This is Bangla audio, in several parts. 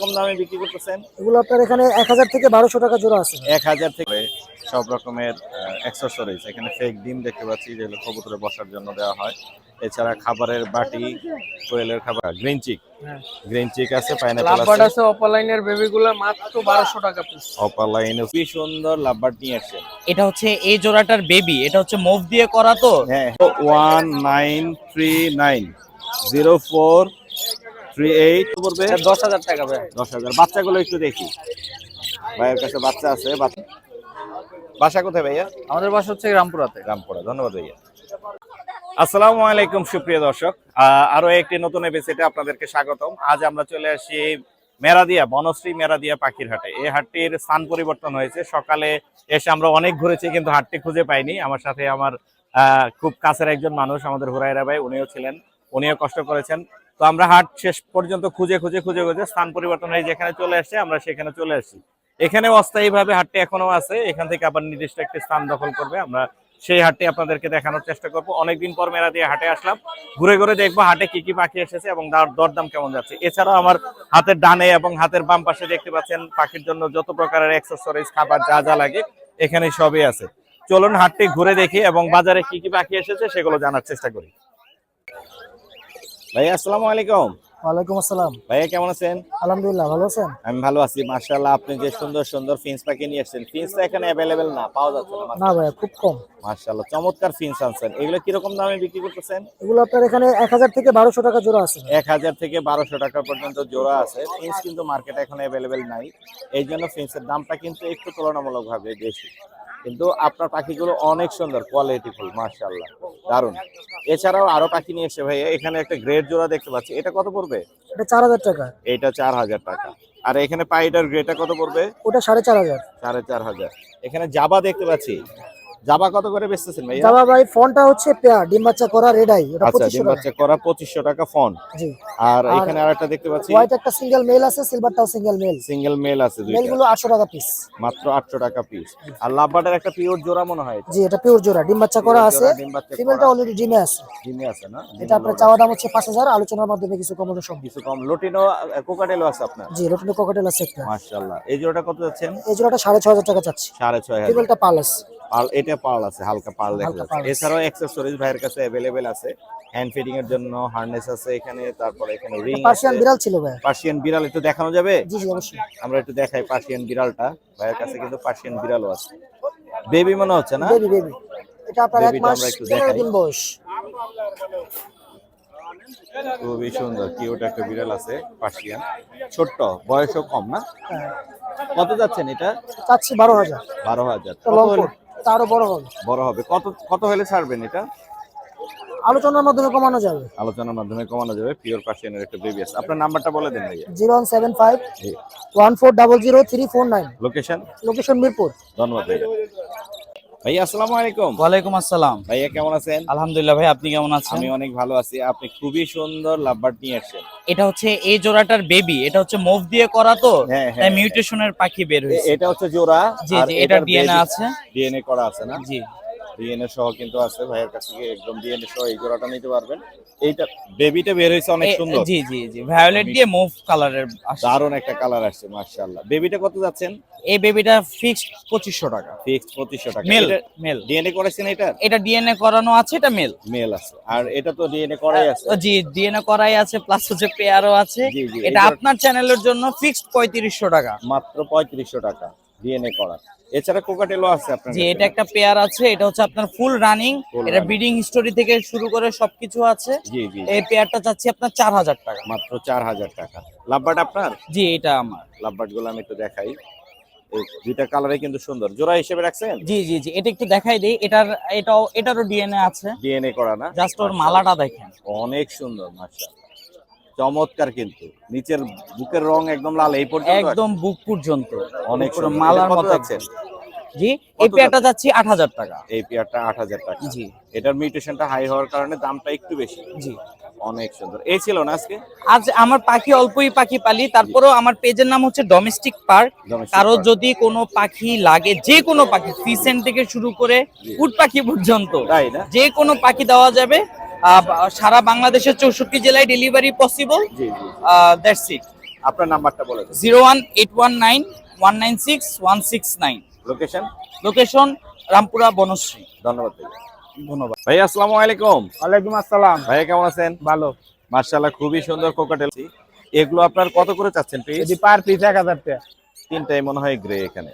কম দামে বিক্রি করতেছেন? এগুলো আপনার এখানে এক হাজার থেকে বারোশো টাকা জোড়া আছে। এক হাজার থেকে সব রকমের অ্যাক্সেসরিজ এখানে ফেক ডিম দেখতে পাচ্ছি যেগুলো কবুতরে বসার জন্য দেওয়া হয়। এছাড়া খাবারের বাটি কোয়েলের খাবার গ্রিন চিক হ্যাঁ। গ্রিন চিক আছে পাইনাপল লাভবার্ড আছে। আছে অপালাইনের বেবিগুলো মাত্র বারোশো টাকা পিস অপার কি সুন্দর লাভবার্ড নিয়ে এটা হচ্ছে এই জোড়াটার বেবি এটা হচ্ছে মুভ দিয়ে করা তো। হ্যাঁ ওয়ান নাইন থ্রি এইট পড়বে। দশ হাজার টাকা ভাই। দশ হাজার। বাচ্চাগুলো একটু দেখি। ভাইয়ের কাছে বাচ্চা আছে বাসা কোথায় ভাইয়া? আমাদের বাসা হচ্ছে রামপুরাতে। রামপুরা। ধন্যবাদ ভাইয়া। আসসালামু আলাইকুম সুপ্রিয় দর্শক। আরও একটি নতুন এপিসোডে আপনাদেরকে স্বাগতম। আজ আমরা চলে আসি মেরাদিয়া বনশ্রী মেরাদিয়া পাখির হাটে। এই হাটটির স্থান পরিবর্তন হয়েছে। সকালে এসে আমরা অনেক ঘুরেছি কিন্তু হাটটি খুঁজে পাইনি। আমার সাথে আমার আহ, খুব কাছের একজন মানুষ আমাদের হুরাইরা ভাই উনিও ছিলেন। উনিও কষ্ট করেছেন। তো আমরা হাট শেষ পর্যন্ত খুঁজে খুঁজে খুঁজে খুঁজে স্থান পরিবর্তন হয়ে যেখানে চলে আসছে, আমরা সেখানে চলে আসছি। এখানে অস্থায়ীভাবে হাটটি এখনও আছে, এখান থেকে আবার নির্দিষ্ট একটি স্থান দখল করবে। আমরা সেই হাটটি আপনাদেরকে দেখানোর চেষ্টা করব। অনেকদিন পর মেলা দিয়ে হাটে আসলাম। ঘুরে ঘুরে দেখব হাটে কি কি পাখি এসেছে এবং তার দরদাম কেমন যাচ্ছে। এছাড়াও আমার হাতের ডানে এবং হাতের বাম পাশে দেখতে পাচ্ছেন পাখির জন্য যত প্রকারের অ্যাক্সেসরিজ খাবার যা যা লাগে, এখানে সবই আছে। চলুন হাটটি ঘুরে দেখি এবং বাজারে কি কি পাখি এসেছে সেগুলো জানার চেষ্টা করি। ভাই আসসালামু আলাইকুম। ওয়ালাইকুম আসসালাম। ভাইয়া কেমন আছেন? আলহামদুলিল্লাহ ভালো আছেন? আমি ভালো আছি মার্শাল্লাহ আপনি যে সুন্দর সুন্দর ফিন্স পাখি নিয়ে এসেছেন ফিন্স তো এখানে অ্যাভেলেবেল না পাওয়া যাচ্ছে না না ভাইয়া খুব কম। মার্শাল্লাহ চমৎকার ফিন্স আনছেন। এগুলো কীরকম দামে বিক্রি করতেছেন? এগুলো আপনার এখানে এক হাজার থেকে বারোশো টাকা জোড়া আছে। এক হাজার থেকে বারোশো টাকা পর্যন্ত জোড়া আছে। ফিন্স কিন্তু মার্কেটে এখন অ্যাভেলেবেল নাই। এই জন্য ফিন্সের দামটা কিন্তু একটু তুলনামূলকভাবে বেশি। কিন্তু আপনার পাখিগুলো অনেক সুন্দর কোয়ালিটিফুল মার্শাল্লাহ দারুণ এছাড়াও আরও পাখি নিয়ে এসে ভাইয়া এখানে একটা গ্রেড জোড়া দেখতে পাচ্ছি। এটা কত পড়বে? এটা চার হাজার টাকা। এটা চার হাজার টাকা। আর এখানে পাইডার গ্রেটা কত পড়বে? ওটা সাড়ে চার হাজার। সাড়ে চার হাজার। এখানে জাবা দেখতে পাচ্ছি। জাবা কত করে বেচতেছেন ভাইয়া? দাদা ভাই ফোনটা হচ্ছে পেয়ার ডিম বাচ্চা করা রেড আই এটা আচ্ছা পঁচিশশো ডিম টাকা। বাচ্চা করা পঁচিশশো টাকা ফোন। জি। আর আর এখানে আরেকটা দেখতে পাচ্ছি। হোয়াইট একটা সিঙ্গেল মেল আছে সিলভারটাও সিঙ্গেল মেল সিঙ্গেল মেল আছে দুইটা। গুলো আটশো টাকা পিস মাত্র আটশো টাকা পিস আর লাভবার্ডের একটা পিওর জোড়া মনে হয় জি এটা পিওর জোড়া ডিম বাচ্চা করা আছে। ফিমেলটা অলরেডি ডিমে আছে। ডিমে আছে না? এটা আপনার চাওয়া দাম হচ্ছে পাঁচ হাজার আলোচনার মাধ্যমে কিছু কমানো সম্ভব কিছু কম। লটিনো কোকাটেলও আছে আপনার? জি রোটিনো ককাটেল আছে একটা। মাশাআল্লাহ। এই জোড়াটা কত যাচ্ছেন? এই জোড়াটা সাড়ে ছ হাজার টাকা চাচ্ছি। সাড়ে ছয় হাজার। ফিমেলটা পাল আছে পাল এটা পাল আছে হালকা পাল দেখা যাচ্ছে। এছাড়াও অ্যাক্সেসরিজ ভাইয়ের কাছে অ্যাভেলেবেল আছে। হ্যান্ড ফিডিং এর জন্য হার্নেস আছে এখানে তারপরে এখানে রিং পার্সিয়ান বিড়াল ছিল ভাই। পার্সিয়ান বিড়াল একটু দেখানো যাবে? জি জি অবশ্যই। আমরা একটু দেখাই পার্সিয়ান বিড়ালটা। ভাইয়ের কাছে কিন্তু পার্সিয়ান বিড়ালও আছে। বেবি মনে হচ্ছে না? বেবি বেবি এটা আপনার এক মাস আমরা একটু পনেরো দেখাই। দিন বয়স। খুবই সুন্দর কিউট একটা বিড়াল আছে পার্সিয়ান ছোট্ট বয়সও কম না? হ্যাঁ। কত যাচ্ছেন এটা? চাচ্ছি বারো হাজার। বারো হাজার। তারও বড় হবে। বড় হবে। কত কত হলে ছাড়বেন এটা? আলোচনার মাধ্যমে কমানো যাবে। আলোচনার মাধ্যমে কমানো যাবে। পিওর পার্সিয়ানের একটা বেবি আছে। আপনার নাম্বারটা বলে দেন ভাইয়া। Zero one seven five one four double zero three four nine. Location location Mirpur. ধন্যবাদ ভাইয়া। ভাইয়া আসসালামু আলাইকুম। ওয়ালাইকুম আসসালাম। ভাইয়া কেমন আছেন? আলহামদুলিল্লাহ ভাই আপনি কেমন আছেন? আমি অনেক ভালো আছি। আপনি খুবই সুন্দর লাভবার্ড নিয়ে আসছেন। এটা হচ্ছে এই জোড়াটার বেবি এটা হচ্ছে মুভ দিয়ে করা তো হ্যাঁ তাই হ্যাঁ। মিউটেশনের পাখি বের হয়েছে। এটা হচ্ছে জোড়া জি জি এটা ডিএনএ আছে। ডিএনএ করা আছে না? জি। ডিএনএ সহ কিন্তু আছে ভাইয়ের কাছ থেকে একদম ডিএনএ সহ এই জোড়াটা নিতে পারবেন। এইটা বেবিটা বের হয়েছে অনেক সুন্দর। জি জি জি ভায়োলেট দিয়ে মুভ কালারের দারুণ একটা কালার আসছে মাশাআল্লাহ। বেবিটা কত যাচ্ছেন? এই বেবিটা ফিক্সড পঁচিশশো টাকা। ফিক্সড পঁচিশশো টাকা। মেল মেল ডিএনএ করেছেন এটা? এটা ডিএনএ করানো আছে এটা মেল মেল আছে। আর এটা তো ডিএনএ করাই আছে। জি ডিএনএ করাই আছে প্লাস হচ্ছে পেয়ারও আছে। এটা আপনার চ্যানেলের জন্য ফিক্সড পঁয়ত্রিশশো টাকা। মাত্র পঁয়ত্রিশশো টাকা ডিএনএ করা। এছাড়া কোকাটেলও আছে আপনার জি এটা একটা পেয়ার আছে এটা হচ্ছে আপনার ফুল রানিং এটা ব্রিডিং হিস্টোরি থেকে শুরু করে সবকিছু আছে। জি জি এই পেয়ারটা চাচ্ছি আপনার চার হাজার টাকা। মাত্র চার হাজার টাকা। লাভবার্ড আপনার? জি এটা আমার। লাভবার্ডগুলো আমি একটু দেখাই। দুইটা কালারে কিন্তু সুন্দর। জোড়া হিসেবে রাখছেন? জি জি জি এটা একটু দেখাই দিই। এটার এটাও এটারও ডিএনএ আছে। ডিএনএ করা না? জাস্ট ওর মালাটা দেখেন। অনেক সুন্দর মাশা চমৎকার কিন্তু। নিচের বুকের রং একদম লাল এই পর্যন্ত একদম বুক পর্যন্ত। অনেক সুন্দর। মালার মতো যাচ্ছে? জি এই পেয়ারটা যাচ্ছি আট হাজার টাকা। এই পেয়ারটা আট হাজার টাকা। জি। এটার মিউটেশনটা হাই হওয়ার কারণে দামটা একটু বেশি। জি। অনেক সুন্দর। এই ছিল না আজকে? আজ আমার পাখি অল্পই পাখি পালি তারপরেও আমার পেজের নাম হচ্ছে ডোমেস্টিক পার্ক কারও যদি কোনো পাখি লাগে যে কোনো পাখি ফিসেন থেকে শুরু করে উট পাখি পর্যন্ত তাই না? যে কোনো পাখি দেওয়া যাবে। সারা বাংলাদেশের চৌষট্টি জেলায় ডেলিভারি পসিবল দ্যাটস ইট আপনার নাম্বারটা বলে zero one eight one nine one nine six one six nine location location Rampura Banasree ধন্যবাদ ধন্যবাদ। ভাই আসসালামু আলাইকুম। ওয়ালাইকুম আসসালাম। ভাইয়া কেমন আছেন? ভালো। মার্শাল্লাহ খুবই সুন্দর কোকাটেল এগুলো আপনার কত করে চাচ্ছেন পিস যদি পার পিস এক হাজার টাকা। তিনটাই মনে হয় গ্রে এখানে।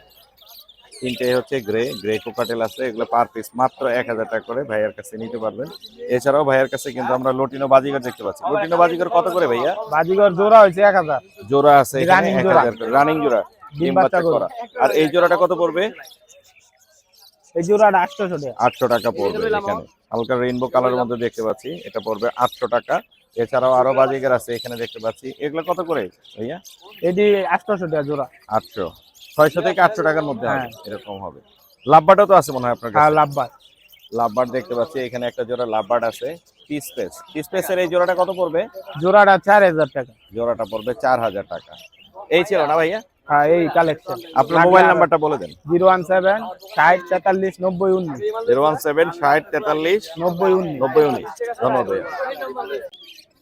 তিনটাই হচ্ছে গ্রে গ্রে কোকাটেল আছে এগুলো পার পিস মাত্র এক হাজার টাকা করে ভাইয়ার কাছে নিতে পারবেন। এছাড়াও ভাইয়ার কাছে কিন্তু আমরা লটিনো বাজিগর দেখতে পাচ্ছি। লটিনো বাজিগর কত করে ভাইয়া? বাজিগর জোড়া হয়েছে এক হাজার। জোড়া আছে জোড়া। রানিং জোড়া ডিম বাচ্চা করা। আর এই জোড়াটা কত পড়বে? এই জোড়াটা আটশো আটশো টাকা পড়বে এখানে। হালকা রেইনবো কালারের মধ্যে দেখতে পাচ্ছি এটা পড়বে আটশো টাকা। এছাড়াও আরও বাজিগার আছে এখানে দেখতে পাচ্ছি। এগুলো কত করে ভাইয়া? এটি আটশোশো টাকা জোড়া। আটশো। ছয়শো থেকে আটশো টাকার মধ্যে হ্যাঁ। এরকম হবে। লাভবারটাও তো আছে মনে হয় আপনার আর কাছে লাভবার লাভবার দেখতে পাচ্ছি এখানে একটা জোড়া লাভবার্ড আছে পিস পেস। পিস পেসের এই জোড়াটা কত পড়বে? জোড়াটা চার হাজার টাকা। জোড়াটা পড়বে চার হাজার টাকা। এই ছিল না ভাইয়া? হ্যাঁ এই কালেকশন আপনার মোবাইল নাম্বারটা বলে দেন। জিরো ওয়ান সেভেন ষাট তেতাল্লিশ নব্বই উনিশ। জিরো ওয়ান সেভেন ষাট তেতাল্লিশ নব্বই উনিশ। নব্বই উনিশ। ধন্যবাদ ভাইয়া।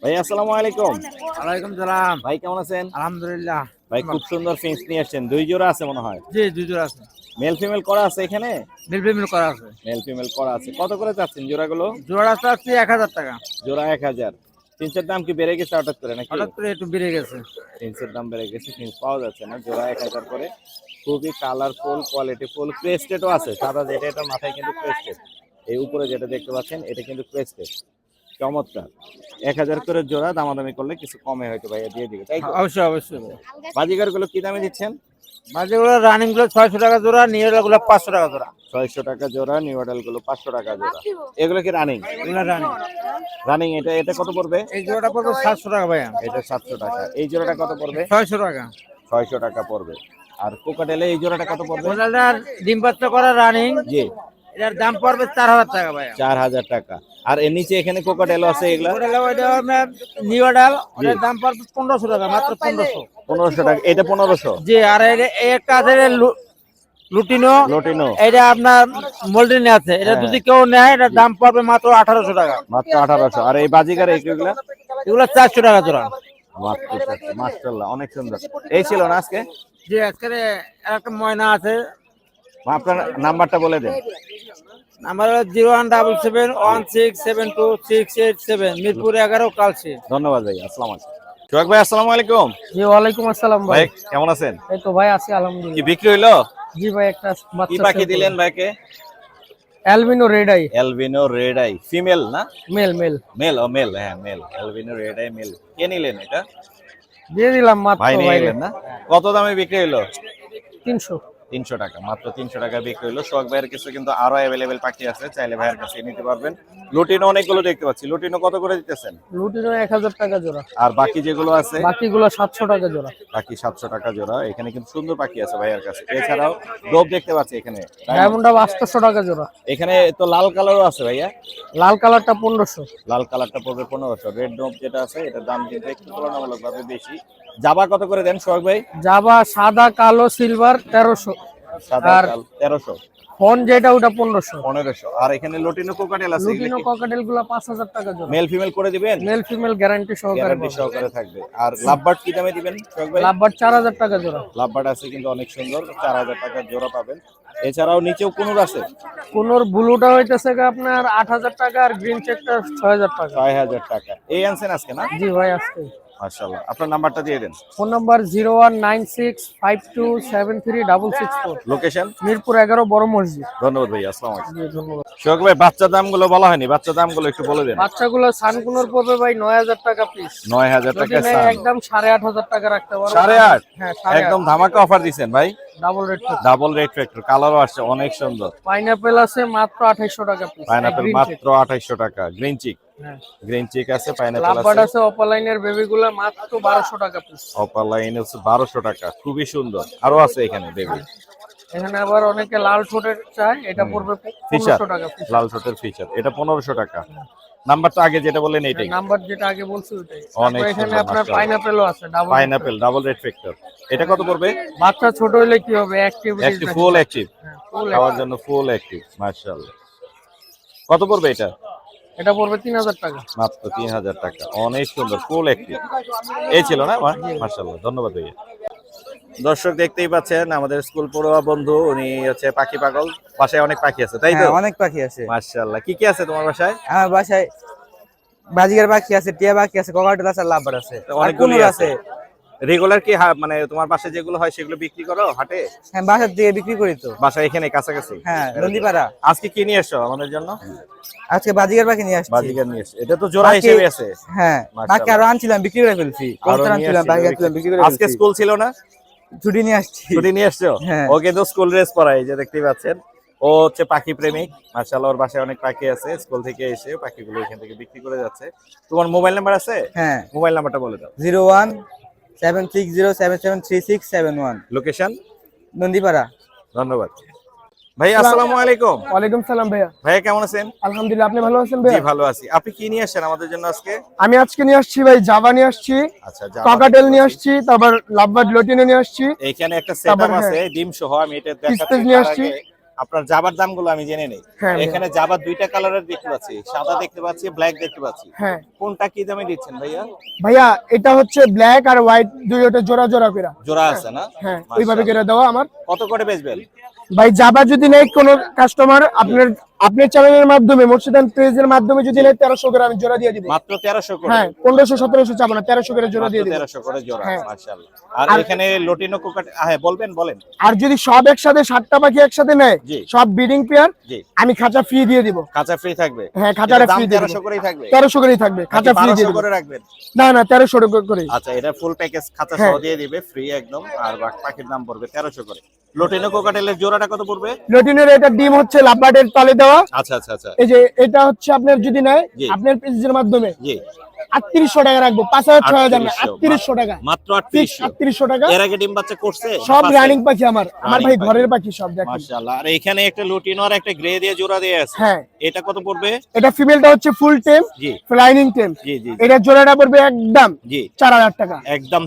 ভাই আসসালামু আলাইকুম। ওয়ালাইকুম সালাম। ভাই কেমন আছেন? আলহামদুলিল্লাহ। ভাই খুব সুন্দর ফিন্স নিয়ে আসছেন। দুই জোড়া আছে মনে হয়? জি দুই জোড়া আছে। মেল ফিমেল করা আছে এখানে? মিল পেমেন্ট করা আছে। মেল ফিমেল করা আছে। কত করে চাচ্ছেন জোড়াগুলো? জোড়া চাচ্ছি এক হাজার টাকা। জোড়া এক হাজার। ফিন্সের দাম কি বেড়ে গেছে হঠাৎ করে নাকি? হঠাৎ করে একটু বেড়ে গেছে। ফিন্সের দাম বেড়ে গেছে ফিন্স পাওয়া যাচ্ছে না। জোড়া এক হাজার করে। খুবই কালারফুল কোয়ালিটি ফুল ক্রেস্টেডও আছে। সাদা যেটা এটা মাথায় কিন্তু ক্রেস্টেড এই উপরে যেটা দেখতে পাচ্ছেন এটা কিন্তু ক্রেস্টেড চমৎকার। এক হাজার করে জোড়া দামাদামি করলে কিছু কমে হয়তো ভাইয়া দিয়ে দিবে তাই অবশ্যই অবশ্যই। বাজিগারগুলো কি দামে দিচ্ছেন? বাজেগুলো রানিংগুলো ছয়শো টাকা জোড়া নিয়ে গুলো পাঁচশো টাকা জোড়া। ছয়শো টাকা জোড়া নিউ মডেলগুলো পাঁচশো টাকা জোড়া। এগুলো কি রানিং? রানিং। রানিং এটা এটা কত পড়বে? এই জোড়াটা পড়বে সাতশো টাকা ভাইয়া। এটা সাতশো টাকা। এই জোড়াটা কত পড়বে? ছয়শো টাকা। ছয়শো টাকা পড়বে। আর কোকাটেলে এই জোড়াটা কত পড়বে? ডিম বাচ্চা করা রানিং। জি। এটার দাম পড়বে চার হাজার টাকা ভাইয়া। চার হাজার টাকা। আর এর নিচে এখানে কোকাটেল আছে এগুলা? কোদাল ওইটা আপনার নিউ দাম পড়বে পনেরোশো টাকা মাত্র পনেরোশো। পনেরোশো টাকা এটা পনেরোশো? জি আর একটা আছে লুটিনো লোটিনো। এটা আপনার মোল্ডিনে আছে। এটা হ্যাঁ। যদি কেউ নেয় এটার দাম পড়বে মাত্র আঠারোশো টাকা। মাত্র আঠারোশো। আর এই বাজিকার এইগুলা এগুলো? চারশো টাকা জোড়া। মাত্র মাস্টাল্লাহ অনেক সুন্দর। এই ছিল না আজকে? জি আজকের একটা ময়না আছে। আপনার নাম্বারটা বলে দেন। আমার zero one double seven one six seven two six eight seven Mirpur এগারো কালসি ধন্যবাদ ভাই আসসালাম আলাইকুম। সোহাগ ভাই আসসালামু আলাইকুম। জি ওয়ালাইকুম আসসালাম ভাই। ভাই কেমন আছেন? এই তো ভাই আছি কি বিক্রি হইল? জি ভাই একটা কি পাখি দিলেন ভাইকে? Albino red eye. Albino red eye. Female না? Male male. মেল ও মেল হ্যাঁ male. Albino red eye male. কে নিলেন এটা? দিয়ে দিলাম মাত্র ভাই। নিলেন না? কত দামে বিক্রি হইল? তিনশো। তিনশো টাকা মাত্র তিনশো টাকা বিক্রি হলো। সোহাগ ভাইয়ের কাছে কিন্তু আরও অ্যাভেলেবেল পাখি আছে চাইলে ভাইয়ের কাছে নিতে পারবেন। লুটিনো অনেকগুলো দেখতে পাচ্ছি। লুটিনো কত করে দিতেছেন? লুটিনো এক হাজার টাকা জোড়া। আর বাকি যেগুলো আছে? বাকিগুলো সাতশো টাকা জোড়া। বাকি সাতশো টাকা জোড়া। এখানে কিন্তু সুন্দর পাখি আছে ভাইয়ের কাছে। এছাড়াও ডোব দেখতে পাচ্ছি এখানে। ডায়মন্ডটা আটশোশো টাকা জোড়া। এখানে তো লাল কালারও আছে ভাইয়া? লাল কালারটা পনেরোশো। লাল কালারটা পড়বে পনেরোশো। রেড ডোব যেটা আছে এটার দাম কিন্তু একটু তুলনামূলক ভাবে বেশি। জাবা কত করে দেন সোহাগ ভাই? জাবা সাদা কালো সিলভার তেরোশো। আর- কাল তেরোশো। ফোন যেটা ওটা পনেরোশো। পনেরোশো। আর এখানে লটিনো কোকাটেল আছে লটিনো ককাটেলগুলো পাঁচ হাজার টাকা জোড়া। মেল ফিমেল করে দিবেন? মেল ফিমেল গ্যারান্টি সহকারে গ্যারান্টি সহকারে থাকবে। আর লাভবার্ড কি দামে দিবেন? সোহাগ ভাই? লাভবার চার হাজার টাকা জোড়া। লাভবার্ড আছে কিন্তু অনেক সুন্দর চার হাজার টাকার জোড়া পাবেন। এছাড়াও নিচেও কুনুর আছে? কোনোর ব্লুটা হইতেছে আপনার আট হাজার টাকা আর গ্রিন চেকটা ছয় হাজার টাকা। ছয় হাজার টাকা। এই আনছেন আজকে না? জি ভাই আজকে। মাশাল্লাহ আপনার নাম্বারটা দিয়ে দেন। Phone number zero one nine six five two seven three double six four. Location Mirpur এগারো বড় মসজিদ। ধন্যবাদ ভাই আসসালামু আলাইকুম। ধন্যবাদ। শোক ভাই বাচ্চা দামগুলো বলা হয়নি বাচ্চা দামগুলো একটু বলে দেন। বাচ্চাগুলো সানকুনোর পড়বে ভাই নয় হাজার টাকা পিস নয় হাজার যদি টাকা নেয় একদম সাড়ে আট হাজার টাকা রাখতে পারো। সাড়ে আট? হ্যাঁ একদম ধামাকা অফার দিছেন ভাই। Double rate double red factor কালারও আসছে অনেক সুন্দর। পাইনাপেল আছে মাত্র 2800 টাকা পিস পাইনাপেল মাত্র 2800 টাকা। গ্রিন চিক হ্যাঁ। গ্রিন চিক আছে পাইনাপেল লাভবার্ড আছে। আছে অপালাইনের বেবি গুলো মাত্র বারোশো টাকা পিস অপার লাইন হচ্ছে বারোশো টাকা। খুবই সুন্দর। আরও আছে এখানে বেবি এখানে আবার অনেকে লাল ঠোঁটের চায় এটা পড়বে ফিচার লাল ছোটের ফিচার এটা পনেরোশো টাকা। নাম্বারটা আগে যেটা বললেন এইটাই নাম্বার যেটা আগে বলছি অনেক এখানে আপনার মাশাআল্লাহ। পাইনাপেলও আছে double pineapple double red factor এটা কত পড়বে? বাচ্চা ছোট হলে কি হবে? অ্যাক্টিভিটি একটি ফুল অ্যাক্টিভ খাওয়ার জন্য ফুল অ্যাক্টিভ মার্শাল্লাহ কত পড়বে এটা? এটা পড়বে তিন হাজার টাকা। মাত্র তিন হাজার টাকা। অনেক সুন্দর ফুল একটি এই ছিল না মার্শাল্লাহ ধন্যবাদ ভাইয়া। দর্শক দেখতেই পাচ্ছেন আমাদের স্কুল পড়ুয়া বন্ধু উনি হচ্ছে পাখি পাগল। বাসায় অনেক পাখি আছে তাই তো? হ্যাঁ, অনেক পাখি আছে। মার্শাল্লাহ কি কি আছে তোমার বাসায়? আমার বাসায় বাজিগার পাখি আছে টিয়া পাখি আছে ককাটেল আছে লাভবার আছে। অনেকগুলি আছে। রেগুলার কি মানে তোমার বাসায় যেগুলো হয় সেগুলো বিক্রি করো হাটে? হ্যাঁ বাসার দিকে বিক্রি করি তো। বাসায় এখানে কাছাকাছি? হ্যাঁ নন্দীপাড়া। আজকে কি নিয়ে এসছো আমাদের জন্য? আজকে বাজিগার পাখি নিয়ে আসছি। বাজিকার নিয়ে এসছো। এটা তো জোড়া হিসেবে আছে। হ্যাঁ মাশাআল্লাহ। বাকি আরও আনছিলাম বিক্রি করে ফেলছি। আরও আনছিলাম বাকি আনছিলাম বিক্রি করে আজকে স্কুল ছিল না? ছুটি নিয়ে আসছি। ছুটি নিয়ে আসছো হ্যাঁ। ও কিন্তু স্কুল ড্রেস পরাই যে দেখতেই পাচ্ছেন। ও হচ্ছে পাখি প্রেমিক। মার্শাল্লাহ ওর বাসায় অনেক পাখি আছে। স্কুল থেকে এসে পাখিগুলো এখান থেকে বিক্রি করে যাচ্ছে। তোমার মোবাইল নাম্বার আছে? হ্যাঁ। মোবাইল নাম্বারটা বলে দাও। Zero one seven six zero seven seven three six seven one. Location Nandipara. ধন্যবাদ। ভাই আসসালামু আলাইকুম। ওয়ালাইকুম সালাম ভাইয়া। ভাইয়া কেমন আছেন? আলহামদুলিল্লাহ আপনি ভালো আছেন জি ভাইয়া ভালো আছি। আপনি কি নিয়ে আসছেন আমাদের জন্য আজকে? আমি আজকে নিয়ে আসছি ভাই জাভা নিয়ে আসছি আচ্ছা কাকাটেল নিয়ে আসছি তারপর লাভবার্ড লটিনো নিয়ে আসছি। এখানে একটা সেটআপ আছে হ্যাঁ। ডিম সহ আমি এটা দেখাচ্ছি নিয়ে আসছি। আপনার জাবার দামগুলো আমি জেনে নেই। হ্যাঁ এখানে জাবার দুইটা কালারের দেখতে পাচ্ছি সাদা দেখতে পাচ্ছি ব্ল্যাক দেখতে পাচ্ছি। হ্যাঁ। কোনটা কি দামে দিচ্ছেন ভাইয়া? ভাইয়া এটা হচ্ছে ব্ল্যাক আর হোয়াইট দুই ওটা জোড়া জোড়া করে। জোড়া আছে না? হ্যাঁ ওইভাবে করে দেওয়া আমার। কত করে বেচবেন? ভাই যাবা যদি নেই কোনো কাস্টমার আপনার আপনার চ্যানেলের মাধ্যমে মুর্শিদান পেজের মাধ্যমে যদি নেই তেরোশো করে আমি জোড়া দিয়ে দিব। মাত্র তেরোশো করে। হ্যাঁ পনেরোশো সতেরোশো চাবো না তেরোশো করে জোড়া দিয়ে দিব। তেরোশো করে জোড়া হ্যাঁ। মাশাআল্লাহ। আর এখানে লটিনো কোকাট হ্যাঁ বলবেন বলেন। আর যদি সব একসাথে সাতটা পাখি একসাথে নেয় সব বিডিং পেয়ার আমি খাঁচা ফ্রি দিয়ে দিব। কাঁচা ফ্রি থাকবে? হ্যাঁ খাঁচাটা ফ্রি দিয়ে তেরোশো করেই থাকবে? তেরোশো করেই থাকবে খাঁচা ফ্রি দিয়ে করে রাখবেন? না না তেরোশো করে আচ্ছা এটা ফুল প্যাকেজ খাতা হ্যাঁ। সহ দিয়ে দিবে ফ্রি একদম আর বাকি পাখির দাম পড়বে তেরোশো করে। লটিনো কোকাটেলের জোড়াটা কত পড়বে? লটিনের এটা ডিম হচ্ছে লাভবার্ডের তলে দেওয়া আচ্ছা আচ্ছা আচ্ছা। এই যে এটা হচ্ছে আপনার যদি নেয় আপনার পেজের মাধ্যমে জি। আটত্রিশশো টাকা রাখব। পাঁচ হাজার ছয় হাজার না আটত্রিশশো টাকা। মাত্র আটত্রিশশো। আটত্রিশশো টাকা। এর আগে ডিম বাচ্চা করছে? সব রানিং পাখি আমার। আমার ভাই ঘরের পাখি সব দেখেন। মাশাআল্লাহ। আর এখানে একটা লুটিনো আর একটা গ্রে দিয়ে জোড়া দিয়ে আছে। হ্যাঁ। এটা কত পড়বে? এটা ফিমেলটা হচ্ছে ফুল টেম ফ্লাইনিং টেম জি জি জি, এটা জোড়াটা পড়বে একদম টাকা। একদম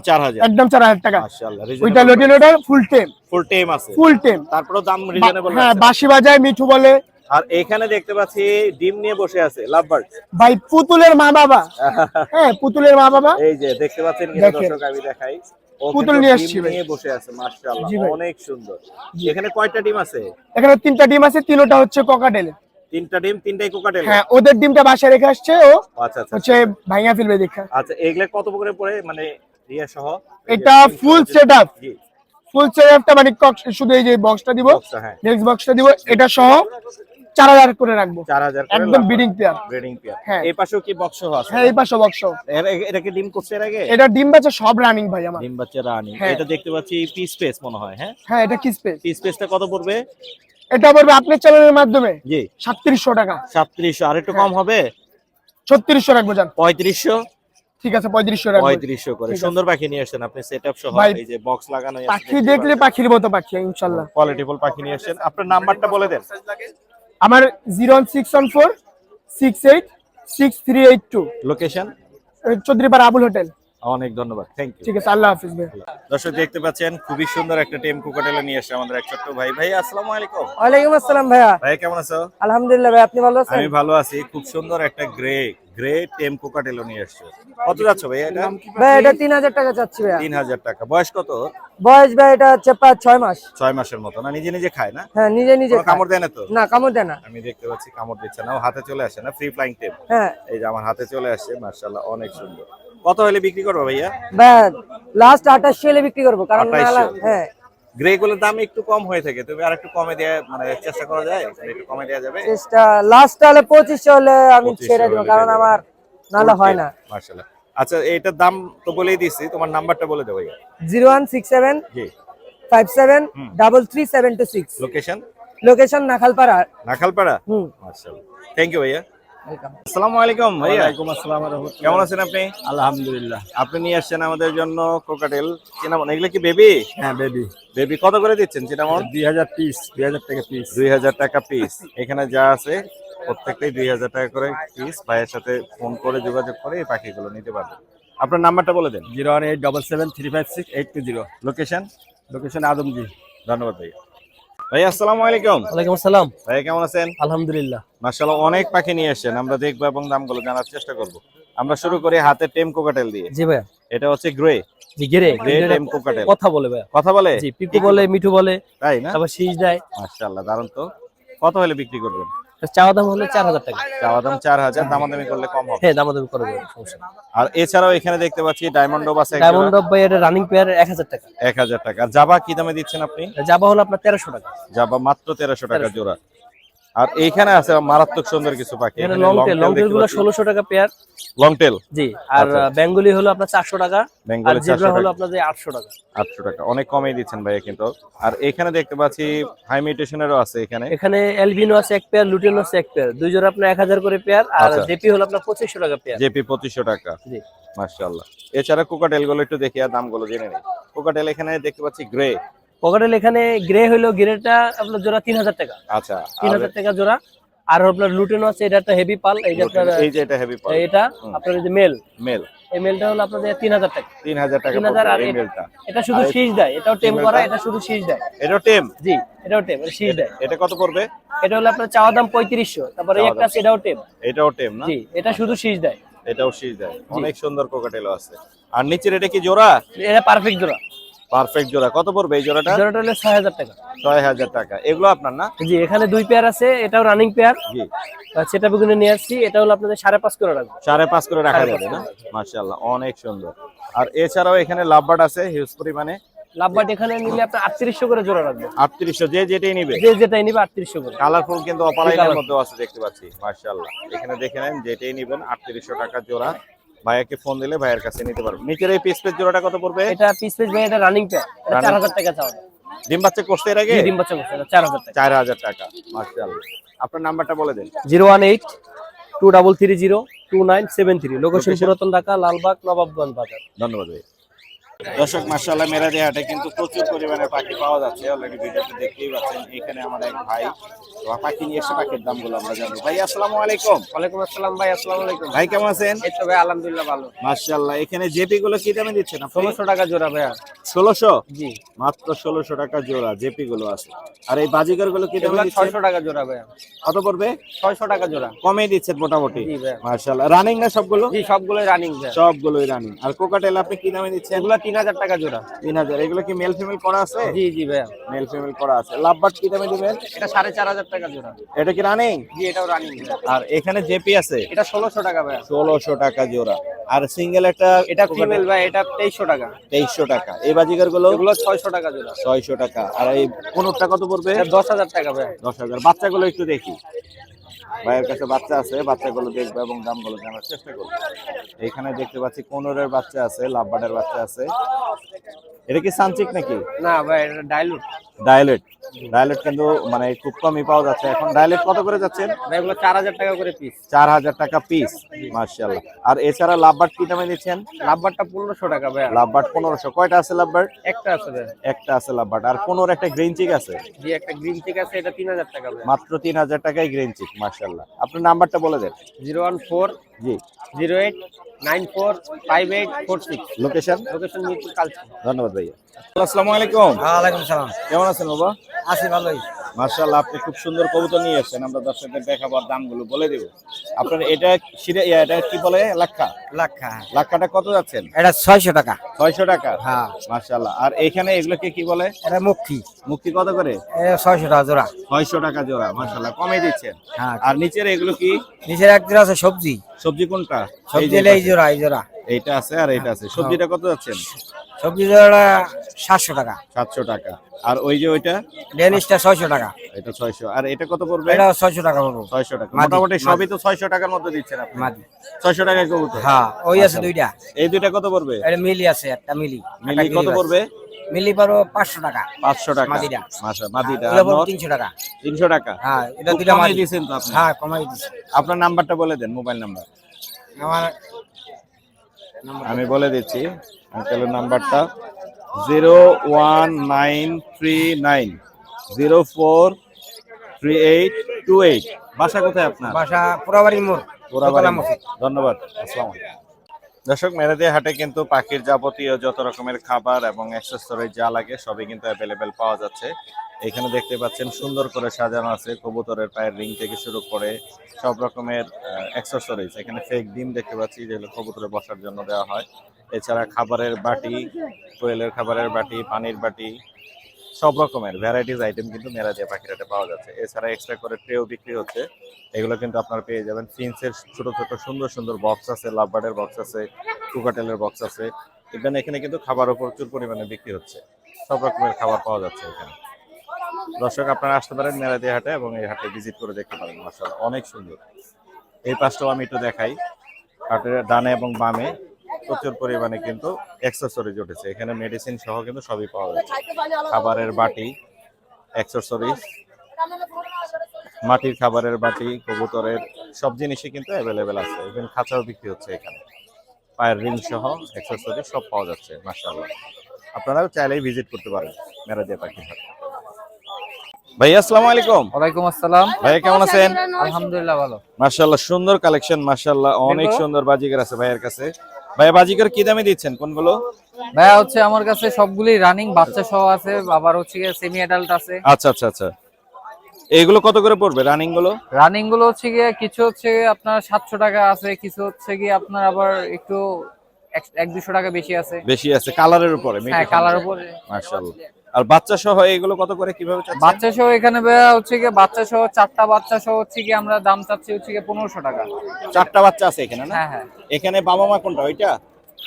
টাকা। মাশাআল্লাহ ওইটা লটিনোটা ফুল টেম ফুল টেম আছে। ফুল টেম তারপরেও দাম রিজনেবল হ্যাঁ বাজায় মিঠু বলে। আর এখানে দেখতে পাচ্ছি ডিম নিয়ে বসে আছে লাভবার্ড। ভাই পুতুলের মা বাবা। হ্যাঁ পুতুলের মা বাবা। এই যে দেখতে পাচ্ছেন কি দর্শক আমি দেখাই। পুতুল নিয়ে আসছি। নিয়ে বসে আছে মাশাআল্লাহ অনেক সুন্দর। এখানে কয়টা ডিম আছে? এখানে তিনটা ডিম আছে তিনটা হচ্ছে ককাটেল। তিনটা ডিম তিনটাই কোকাটেল? হ্যাঁ ওদের ডিমটা বাসায় রেখে আসছে ও আচ্ছা আচ্ছা হচ্ছে ভাঙা ফেলবে দেখা। আচ্ছা এগুলা কত করে পড়ে মানে ইয়ে সহ? এটা full setup। জি। ফুল সেটআপটা মানে কক- শুধু এই যে বক্সটা দিব হ্যাঁ। নেক্সট বক্সটা দিব এটা সহ চার হাজার করে রাখব। চার হাজার একদম বিডিং পেয়ার ব্রিডিং পেয়ার হ্যাঁ। এই পাশেও কি বক্স আছে? হ্যাঁ এই পাশে বক্স এটা কি ডিম করছে এর আগে? এটা ডিম বাচ্চা সব রানিং ভাই আমার। ডিম বাচ্চা রানি হ্যাঁ। এটা দেখতে পাচ্ছি পি স্পেস মনে হয় হ্যাঁ? হ্যাঁ এটা কি স্পেস পি স্পেসটা কত পড়বে? এটা পড়বে আপনার চ্যানেলের মাধ্যমে। জি। সাতত্রিশশো টাকা। সাতত্রিশশো। আর হ্যাঁ। একটু কম হবে? ছত্রিশশো রাখব যান। পঁয়ত্রিশশো? ঠিক আছে পঁয়ত্রিশশো রাখব। পঁয়ত্রিশশো করে। সুন্দর পাখি নিয়ে আসছেন আপনি সেট আপ সহ এই যে বক্স লাগানো পাখি দেখলে পাখির মতো পাখি ইনশাল্লাহ। কোয়ালিটিফুল পাখি নিয়ে আসছেন। আপনার নাম্বারটা বলে দেন। আমার zero one six one four six eight six three eight two. Location Chowdhuripara Abul hotel. অনেক ধন্যবাদ থ্যাংক ইউ ঠিক আছে আল্লাহ হাফিজ ভাই। দর্শক দেখতে পাচ্ছেন খুবই সুন্দর একটা টেম কুকাটেলে নিয়ে এসে আমাদের এক ছোট্ট ভাই। ভাই আসসালামু আলাইকুম। ওয়ালাইকুম আসসালাম ভাইয়া। ভাই কেমন আছো? আলহামদুলিল্লাহ ভাই আপনি ভালো আছেন? আমি ভালো আছি খুব সুন্দর একটা গ্রে গ্রে টেম কুকাটেলো নিয়ে এসছো। কত যাচ্ছ ভাই এটা? ভাই এটা তিন হাজার টাকা চাচ্ছি ভাইয়া। তিন হাজার টাকা। বয়স কত? বয়স ভাই এটা হচ্ছে পাঁচ ছয় মাস। ছয় মাসের মতো। না নিজে নিজে খায় না? হ্যাঁ নিজে নিজে কামড় দেয় না তো? না কামড় দেয় না। আমি দেখতে পাচ্ছি কামড় দিচ্ছে না। হাতে চলে আসে না? ফ্রি ফ্লাইং টেম হ্যাঁ। এই যে আমার হাতে চলে আসছে মার্শাল্লাহ অনেক সুন্দর। কত হলে বিক্রি করব ভাইয়া? ভাই লাস্ট আঠাশ হলে বিক্রি করব কারণ হ্যাঁ। গ্রে গুলোর দাম একটু কম হয়ে থাকে তুমি আর একটু কমে দেওয়া মানে চেষ্টা করা যায় একটু কমে দেওয়া যাবে। চেষ্টা লাস্ট হলে পঁচিশশো হলে আমি ছেড়ে দিব কারণ দিয়ে আমার নাহলে হয় না। মার্শাল্লাহ আচ্ছা এটার দাম তো বলেই দিছি তোমার নাম্বারটা বলে দেবো ভাইয়া। জিরো ওয়ান সিক্স সেভেন জি। Five seven double three seven two six. Location location Nakhalpara. Nakhalpara? হুম। মার্শাল্লাহ থ্যাংক ইউ ভাইয়া। আসসালামু আলাইকুম ওয়ালাইকুম আসসালাম কেমন আছেন আপনি? আলহামদুলিল্লাহ। আপনি নিয়ে আসছেন আমাদের জন্য কোকাটেল চিনামন এগুলো কি বেবি হ্যাঁ বেবি বেবি কত করে দিচ্ছেন চিনামন দুই হাজার পিস দুই হাজার টাকা পিস দুই হাজার টাকা পিস এখানে যা আছে প্রত্যেকটাই দুই হাজার টাকা করে পিস ভাইয়ের সাথে ফোন করে যোগাযোগ করে এই পাখিগুলো নিতে পারবেন আপনার নাম্বারটা বলে দেন। Zero one eight double seven three five six eight two zero location location Adamjee. ধন্যবাদ ভাইয়া। ভাই আসসালামু আলাইকুম। ওয়ালাইকুম আসসালাম। ভাই কেমন আছেন? আলহামদুলিল্লাহ। মাশাআল্লাহ অনেক পাখি নিয়ে এসেছেন আমরা দেখব এবং দামগুলো জানার চেষ্টা করব। আমরা শুরু করি হাতে টেম কোকাটেল দিয়ে। জি ভাইয়া। এটা হচ্ছে গ্রে। জি গেরে। গ্রে টেম কোকাটেল কথা বলে ভাইয়া। কথা বলে? জি পিকু বলে মিঠু বলে। তাই না? আবার শীষ দেয়। মাশাআল্লাহ দারুণ তো। কত হলে বিক্রি করবেন? চাওয়া দাম হলে চার হাজার টাকা। চাওয়া দাম চার হাজার দামাদামি করলে কম হবে। হ্যাঁ দামাদামি করে দেবো সমস্যা আর এছাড়াও এখানে দেখতে পাচ্ছি ডায়মন্ড ডোব আছে ডায়মন্ড অফ ভাই এটা রানিং পেয়ার এক হাজার টাকা। এক হাজার টাকা। আর জাবা কি দামে দিচ্ছেন আপনি? জাবা হলো আপনার তেরোশো টাকা। জাবা মাত্র তেরোশো টাকা জোড়া। আর এইখানে আছে মারাত্মক সুন্দর কিছু পাখি। এখানে লং টেল লং টেলগুলো ষোলোশো টাকা পেয়ার লং টেল জি আর আচ্ছা। বেঙ্গলি হলো আপনার চারশো টাকা বেঙ্গলি হলো আপনার যে আটশো টাকা। আটশো টাকা অনেক কমেই দিচ্ছেন ভাইয়া কিন্তু। আর এখানে দেখতে পাচ্ছি হাই মিউটেশনেরও আছে এখানে। এখানে এলবিনো আছে এক পেয়ার লুটেনো আছে এক পেয়ার দুই জোড়া আপনার এক হাজার করে পেয়ার আর আচ্ছা। জেপি হলো আপনার পঁচিশশো টাকা পেয়ার জেপি পঁচিশশো টাকা। জি। মার্শাল্লাহ এছাড়া কোকাটেলগুলো একটু দেখি আর দামগুলো জেনে নিই। কোকাটেল এখানে দেখতে পাচ্ছি গ্রে পকেটেল এখানে গ্রে হলো গ্রেটা আপনার জোড়া তিন হাজার টাকা। আচ্ছা তিন হাজার টাকা জোড়া। আর আপনার লুটেনো আছে এটা একটা হেভি পাল এই যে আপনার এই যে এটা হেভি পাল এটা আপনার যে মেল মেল এই মেলটা হলো আপনাদের তিন হাজার টাকা। তিন হাজার টাকা 3000 আর এই মেলটা এটা শুধু শীষ দেয় এটাও টেম করা এটা শুধু শীষ দেয়। এটা টেম? জি এটাও টেম শীষ দেয়। এটা কত পড়বে? এটা হলো আপনার চাওয়া দাম পঁয়ত্রিশশো তারপরে এই একটা এটাও টেম। এটাও টেম না? জি এটা শুধু শীষ দেয়। এটাও শীষ দেয়। অনেক সুন্দর কোকাটেলও আছে। আর নিচের এটা কি জোড়া? এটা পারফেক্ট জোড়া। পারফেক্ট জোড়া। কত পড়বে এই জোড়াটা জোড়াটা হলো ছয় হাজার টাকা। ছয় হাজার টাকা। এগুলো আপনার না? জি এখানে দুই পেয়ার আছে এটাও রানিং পেয়ার জি। সেটা বেগুনে নিয়ে আসছি এটা হলো আপনাদের সাড়ে পাঁচ করে রাখব। সাড়ে পাঁচ করে রাখা যাবে না? মাশাআল্লাহ অনেক সুন্দর। আর এছাড়াও এখানে লাভবার্ড আছে হিউজ পরিমাণে। লাভবাট এখানে নিলে করে জোড়া রাখব। আটত্রিশশো যে যেটাই নিবে। যে যেটাই নিবে করে। কালারফুল কিন্তু অপালাইনের। আছে দেখতে পাচ্ছি। মাশাআল্লাহ। এখানে দেখে নেন যেটাই নিবেন আটত্রিশশো টাকা জোড়া। ভাইয়াকে ফোন দিলে ভাইয়ের কাছে নিতে পারবেন নিচের এই পিস পিস জোড়াটা কত পড়বে? এটা পিস পিস ভাই এটা রানিং পেয়ার এটা Running- চার হাজার টাকা চাও ডিম বাচ্চা করতে এর আগে? ডিম বাচ্চা চার হাজার টাকা। চার হাজার টাকা মাশাআল্লাহ। আপনার নাম্বারটা বলে দেন। Zero one eight two double three zero two nine seven three. Location Location? পুরাতন ঢাকা লালবাগ নবাবগঞ্জ বাজার। ধন্যবাদ ভাই দর্শক মার্শাল্লাহ মেরাদি হাটে কিন্তু প্রচুর পরিমাণে পাখি পাওয়া যাচ্ছে। অলরেডি ভিডিওতে দেখতেই পাচ্ছেন এখানে আমার এক ভাই। পাখি নিয়ে এসে পাখির দামগুলো আমরা জানব। ভাই আসসালামু আলাইকুম। ওয়ালাইকুম আসসালাম ভাই আসসালামু আলাইকুম। ভাই কেমন আছেন? এই তো ভাই আলহামদুলিল্লাহ ভালো। মার্শাল্লাহ এখানে জেপি গুলো কি দামে দিচ্ছেন আপনি? ষোলোশো টাকা জোড়া ভাইয়া। ষোলোশো? জি। মাত্র ষোলোশো টাকা জোড়া জেপি গুলো আছে। আর এই বাজিগরগুলো কি দামে দিচ্ছেন? ছয়শো টাকা জোড়া ভাইয়া। কত পড়বে? ছয়শো টাকা জোড়া। কমে দিচ্ছেন মোটামুটি। জি মার্শাল্লাহ রানিং না সবগুলো? জি সবগুলোই রানিং ভাইয়া। সবগুলোই রানিং আর কোকাটেল আপনি কি দামে দিচ্ছেন? এগুলো তিন হাজার টাকা জোড়া। তিন হাজার। এগুলো কি মেল ফিমেল করা আছে? জি জি ভাইয়া। মেল ফিমেল করা আছে। কি দামে দিবেন? এটা সাড়ে চার হাজার টাকা জোড়া। এটা কি রানিং জি এটাও রানিং আর এখানে জেপি আছে? এটা ষোলোশো টাকা ভাইয়া। ষোলোশো টাকা জোড়া। আর সিঙ্গেল একটা এটা ফিমেল ভাই এটা তেইশশো টাকা। তেইশশো টাকা। এই বাজিগারগুলো এগুলো ছয়শো টাকা জোড়া। ছয়শো টাকা। আর এই কোনটা কত পড়বে? দশ হাজার টাকা ভাইয়া। দশ হাজার। বাচ্চাগুলো একটু দেখি। ভাইয়ের কাছে বাচ্চা আছে, বাচ্চাগুলো দেখব এবং দামগুলো জানার চেষ্টা করব। এখানে দেখতে পাচ্ছি কোনোরের বাচ্চা আছে লাভবাটের বাচ্চা আছে। এটা কি সানচিক নাকি? না ভাই এটা ডাইলুট। ডায়ালেট ডায়ালেট কিন্তু মানে খুব কমই পাওয়া যাচ্ছে। এখন ডায়ালেট কত করে যাচ্ছেন? ভাই এগুলো চার হাজার টাকা করে পিস চার হাজার টাকা পিস মার্শাল্লাহ আর এছাড়া লাভবার্ড কি দামে দিচ্ছেন লাভবারটা পনেরোশো টাকা ভাইয়া লাভবার্ড পনেরোশো। কয়টা আছে লাভবার্ড একটা আছে ভাইয়া একটা আছে লাভবার্ড আর পনেরো একটা গ্রিন চিক আছে? জি একটা গ্রিন চিক আছে এটা তিন হাজার টাকা মাত্র তিন হাজার টাকায় গ্রিন চিক মার্শাল্লাহ আপনার নাম্বারটা বলে দেন। জিরো ওয়ান ফোর জি। Zero eight nine four five eight four six. Location location Mirpur Kalshi. ধন্যবাদ ভাইয়া। আসসালামু আলাইকুম। ওয়ালাইকুম সালাম। কেমন আছেন বাবা? আছি ভালোই। মার্শাল্লাহ আপনি খুব সুন্দর কবুতর নিয়ে এসেছেন। আমরা দর্শকদের দেখাবার দামগুলো বলে দেব। আপনার এটা সিরে এটা কি বলে? লাক্ষা? লাখা লাক্ষাটা কত যাচ্ছেন? এটা ছয়শো টাকা। ছয়শো টাকা? হ্যাঁ। মার্শাল্লাহ আর এখানে এগুলোকে কি বলে? এটা মুক্তি মুক্তি কত করে? ছয়শো টাকা জোড়া। ছয়শো টাকা জোড়া মার্শাল্লাহ কমে দিচ্ছেন। হ্যাঁ। আর নিচের এগুলো কি? নিচের এক জোড়া আছে সবজি। সবজি কোনটা? এই সবজি এই জোড়া এই জোড়া। এইটা আছে আর এইটা আছে। সবজিটা কত যাচ্ছেন? সবজি জোড়া সাতশো টাকা। সাতশো টাকা। আর ওই যে ওইটা? ডেনিসটা ছয়শো টাকা। এটা ছয়শো। আর এটা কত পড়বে? এটা ছয়শো টাকা পাবো ছয়শো টাকা। মোটামুটি সবই তো ছয়শো টাকার মধ্যে দিচ্ছেন আপনি। মাদি। ছয়শো টাকায় কবুতর? হ্যাঁ ওই আছে দুইটা। এই দুইটা কত পড়বে? এটা মিলি আছে একটা মিলি। মিলি কত পড়বে? মিলি পারো পাঁচশো টাকা। পাঁচশো টাকা। মাদিটা। মাদিটা। তিনশো টাকা। তিনশো টাকা? হ্যাঁ এটা দুইটা মাদি। দিয়েছেন তো আপনি। হ্যাঁ কমাই দিচ্ছি আপনার নাম্বারটা বলে দেন মোবাইল নাম্বার। আমার আমি বলে দিচ্ছি আঙ্কেলের নাম্বারটা zero one nine three nine zero four three eight two eight বাসা কোথায় আপনার বাসা পোড়াবাড়ি মোড়। দোতলা ধন্যবাদ আসসালামু। দর্শক মেরাদি হাটে কিন্তু পাখির যাবতীয় যত রকমের খাবার এবং অ্যাক্সেসরি যা লাগে সবই কিন্তু অ্যাভেলেবেল পাওয়া যাচ্ছে এখানে দেখতে পাচ্ছেন সুন্দর করে সাজানো আছে কবুতরের পায়ের রিং থেকে শুরু করে সব রকমের অ্যাক্সেসরিজ এখানে ফেক ডিম দেখতে পাচ্ছি, যেগুলো কবুতরে বসার জন্য দেওয়া হয়। এছাড়া খাবারের বাটি, কোয়েলের খাবারের বাটি, পানির বাটি, সব রকমের ভ্যারাইটিস আইটেম কিন্তু মেরাদিয়া পাখিরাটে পাওয়া যাচ্ছে। এছাড়া এক্সট্রা করে ট্রেও বিক্রি হচ্ছে। এগুলো কিন্তু আপনারা পেয়ে যাবেন। ফিন্সের ছোট ছোট, সুন্দর সুন্দর বক্স আছে, লাভবার্ডের বক্স আছে কুকাটেলের বক্স আছে। ইভেন এখানে কিন্তু খাবারও প্রচুর পরিমাণে বিক্রি হচ্ছে। সব রকমের খাবার পাওয়া যাচ্ছে এখানে। দর্শক, আপনারা আসতে পারেন মেরাদিয়া হাটে এবং এই হাটে ভিজিট করে দেখতে পারেন মাসাল অনেক সুন্দর। এই পাশটাও আমি একটু দেখাই। হাটের ডানে এবং বামে প্রচুর পরিমাণে কিন্তু অ্যাক্সেসরিজ উঠেছে। এখানে মেডিসিন সহ কিন্তু সবই পাওয়া যাচ্ছে। খাবারের বাটি অ্যাক্সেসরিজ মাটির খাবারের বাটি, কবুতরের সব জিনিসই কিন্তু অ্যাভেলেবেল আছে। ইভেন খাঁচাও বিক্রি হচ্ছে এখানে। পায়ের রিং সহ অ্যাক্সেসরি সব পাওয়া যাচ্ছে, মাশাআল্লাহ। আপনারাও চাইলেই ভিজিট করতে পারেন মেরাদিয়া পাখি হাট। ভাই আসসালামু আলাইকুম। ওয়ালাইকুম আসসালাম। ভাইয়া কেমন আছেন? আলহামদুলিল্লাহ ভালো। মাশাআল্লাহ সুন্দর কালেকশন মাশাআল্লাহ অনেক সুন্দর বাজিকার আছে ভাইয়ের কাছে। ভাইয়া বাজিকার কি দামে দিচ্ছেন? কোনগুলো? ভাইয়া হচ্ছে আমার কাছে রানিং বাচ্চা সহ আছে আবার হচ্ছে গিয়ে সেমি অ্যাডাল্ট আছে। আচ্ছা আচ্ছা আচ্ছা। এইগুলো কত করে পড়বে রানিংগুলো রানিংগুলো হচ্ছে গিয়ে কিছু হচ্ছে আপনার সাতশো টাকা আছে কিছু হচ্ছে গিয়ে আপনার আবার একটু এক- এক দুশো টাকা বেশি আছে। বেশি আছে কালারের উপরে হ্যাঁ কালার উপরে। মাশাআল্লাহ। আর বাচ্চা সহ এগুলো কত করে কীভাবে বাচ্চা সহ এখানে হচ্ছে গিয়ে বাচ্চা সহ চারটা বাচ্চা সহ হচ্ছে গিয়ে আমরা দাম চাচ্ছি হচ্ছে গিয়ে পনেরোশো টাকা। চারটা বাচ্চা আছে এখানে না? হ্যাঁ হ্যাঁ। এখানে বাবা মা কোনটা ওইটা?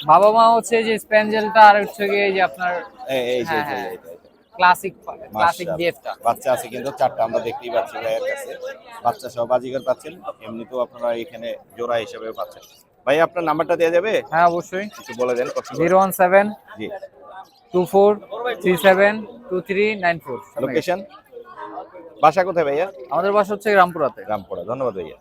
বাবা মা হচ্ছে যে স্প্যাঞ্জেলটা আর হচ্ছে কি এই যে আপনার এই- যে। Classic classic. জেফটা বাচ্চা আছে কিন্তু চারটা আমরা দেখতেই পাচ্ছি ভাইয়ের কাছে। বাচ্চা সহ বাজিগার পাচ্ছেন এমনিতেও আপনারা এখানে জোড়া হিসেবে পাচ্ছেন। ভাই আপনার নাম্বারটা দেওয়া যাবে? হ্যাঁ অবশ্যই। একটু বলে দেন? জিরো ওয়ান সেভেন জি। Two four three seven two three nine four. Location বাসা কোথায় ভাইয়া? আমাদের বাসা হচ্ছে রামপুরাতে। রামপুরা। ধন্যবাদ ভাইয়া।